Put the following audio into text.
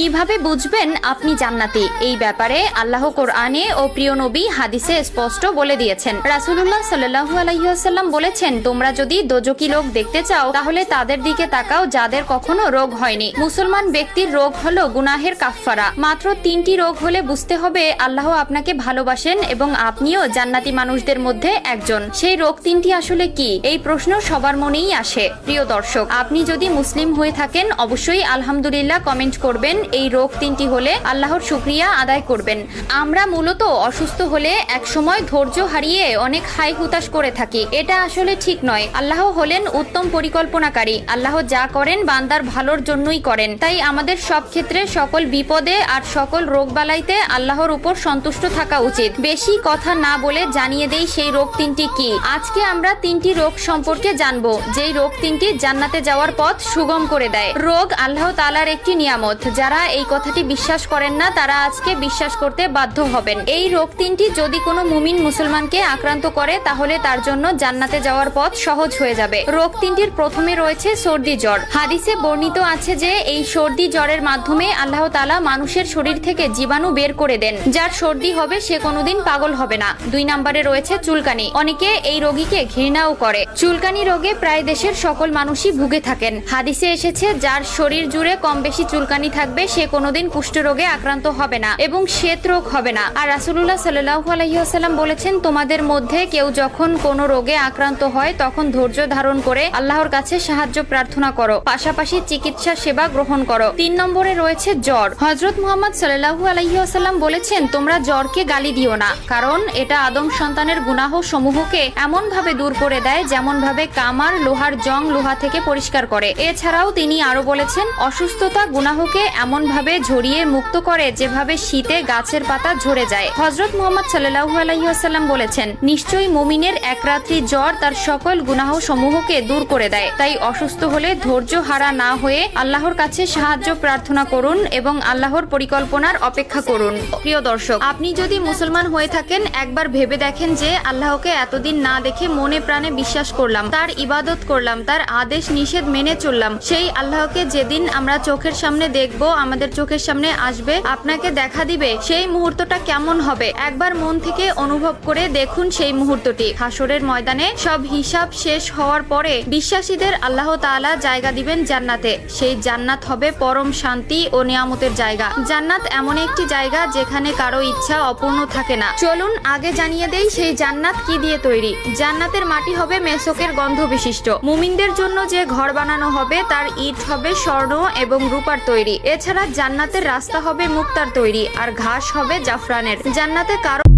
কীভাবে বুঝবেন আপনি জান্নাতি? এই ব্যাপারে আল্লাহ কোরআনে ও প্রিয় নবী হাদিসে স্পষ্ট বলে দিয়েছেন। রাসূলুল্লাহ সাল্লাল্লাহু আলাইহি ওয়াসাল্লাম বলেছেন, তোমরা যদি দোজকি লোক দেখতে চাও, তাহলে তাদের দিকে তাকাও যাদের কখনো রোগ হয়নি। মুসলমান ব্যক্তির রোগ হলো গুনাহের কাফফারা। মাত্র তিনটি রোগ হলে বুঝতে হবে আল্লাহ আপনাকে ভালোবাসেন এবং আপনিও জান্নাতি মানুষদের মধ্যে একজন। সেই রোগ তিনটি আসলে কি? এই প্রশ্ন সবার মনেই আসে। প্রিয় দর্শক, আপনি যদি মুসলিম হয়ে থাকেন, অবশ্যই আলহামদুলিল্লাহ কমেন্ট করবেন এই রোগ তিনটি হলে আল্লাহর শুক্রিয়া আদায় করবেন। আমরা মূলত অসুস্থ হলে এক সময় ধৈর্য হারিয়ে অনেক হাই হুতাশ করে থাকি। এটা আসলে ঠিক নয়। আল্লাহ হলেন উত্তম পরিকল্পনাকারী। আল্লাহ যা করেন বান্দার ভালোর জন্যই করেন। তাই আমাদের সব ক্ষেত্রে সকল বিপদে আর সকল রোগবালাইতে আল্লাহর উপর সন্তুষ্ট থাকা উচিত। বেশি কথা না বলে জানিয়ে দেই সেই রোগ তিনটি কি। আজকে আমরা তিনটি রোগ সম্পর্কে জানব। যেই রোগ তিনটি জান্নাতে যাওয়ার পথ সুগম করে দেয়। রোগ আল্লাহ তালার একটি নিয়ামত। যারা এই কথাটি বিশ্বাস করেন না, তারা আজকে বিশ্বাস করতে বাধ্য হবেন। এই রোগ তিনটি যদি কোনো মুমিন মুসলমানকে আক্রান্ত করে, তাহলে তার জন্য জান্নাতে যাওয়ার পথ সহজ হয়ে যাবে। রোগ তিনটির প্রথমে রয়েছে সর্দি জ্বর। হাদিসে বর্ণিত আছে যে, এই সর্দি জ্বরের মাধ্যমে আল্লাহ তালা মানুষের শরীর থেকে জীবাণু বের করে দেন। যার সর্দি হবে, সে কোনোদিন পাগল হবে না। দুই নম্বরে রয়েছে চুলকানি। অনেকে এই রোগীকে ঘৃণাও করে। চুলকানি রোগে প্রায় দেশের সকল মানুষই ভুগে থাকেন। হাদিসে এসেছে, যার শরীর জুড়ে কম বেশি চুলকানি থাকবে সে কোনোদিন কুষ্ঠরোগে আক্রান্ত হবে না এবং শ্বেত রোগ হবে না। আর রাসুলুল্লাহ সাল্লাহ আলহিহাস্লাম বলেছেন, তোমাদের মধ্যে কেউ যখন কোনো রোগে আক্রান্ত হয়, তখন ধৈর্য ধারণ করে আল্লাহর কাছে সাহায্য প্রার্থনা করো। পাশাপাশি চিকিৎসা সেবা গ্রহণ করো। তিন নম্বরে রয়েছে জ্বর। হজরত মুহাম্মদ সাল্লাহু আলহিহাস্লাম বলেছেন, তোমরা জ্বরকে গালি দিও না, কারণ এটা আদম সন্তানের গুনাহ সমূহকে এমন ভাবে দূর করে দেয় যেমন ভাবে কামার লোহার জং লোহা থেকে পরিষ্কার করে। এছাড়াও তিনি আরও বলেছেন, অসুস্থতা গুনাহকে এমন ভাবে ঝরিয়ে মুক্ত করে যেভাবে শীতে গাছের পাতা ঝরে যায়। হজরত মোহাম্মদ সাল্লাহু আলহিহাস্লাম বলেছেন, নিশ্চয়ই মুমিনের এক রাত্রি জ্বর তার সকল গুনাহ সমূহকে দূর করে দেয়। তাই অসুস্থ হলে ধৈর্য হারা না হয়ে আল্লাহর কাছে সাহায্য প্রার্থনা করুন এবং আল্লাহর পরিকল্পনার অপেক্ষা করুন। প্রিয় দর্শক, আপনি যদি মুসলমান হয়ে থাকেন, একবার ভেবে দেখেন যে আল্লাহকে এতদিন না দেখে মনে প্রাণে বিশ্বাস করলাম, তার ইবাদত করলাম, তার আদেশ নিষেধ মেনে চললাম। সেই আল্লাহকে যেদিন আমরা চোখের সামনে দেখব আমাদের চোখের সামনে আসবে, আপনাকে দেখা দিবে সেই মুহূর্তটা কেমন হবে। একবার মন থেকে অনুভব করে দেখুন সেই মুহূর্তটি। হাসরের ময়দানে সব হিসাব শেষ হওয়ার পরে বিশ্বাসীদের আল্লাহ তাআলা জায়গা দিবেন জান্নাতে। সেই জান্নাত হবে পরম শান্তি ও নিয়ামতের জায়গা। জান্নাত এমন একটি জায়গা যেখানে কারও ইচ্ছা অপূর্ণ থাকে না। চলুন আগে জানিয়ে দেই সেই জান্নাত কি দিয়ে তৈরি। জান্নাতের মাটি হবে মেসকের গন্ধ বিশিষ্ট। মুমিনদের জন্য যে ঘর বানানো হবে, তার ইট হবে স্বর্ণ এবং রূপার তৈরি। এছাড়া জান্নাতের রাস্তা হবে মুক্তার তৈরি আর ঘাস হবে জাফরানের। জান্নাতে কারও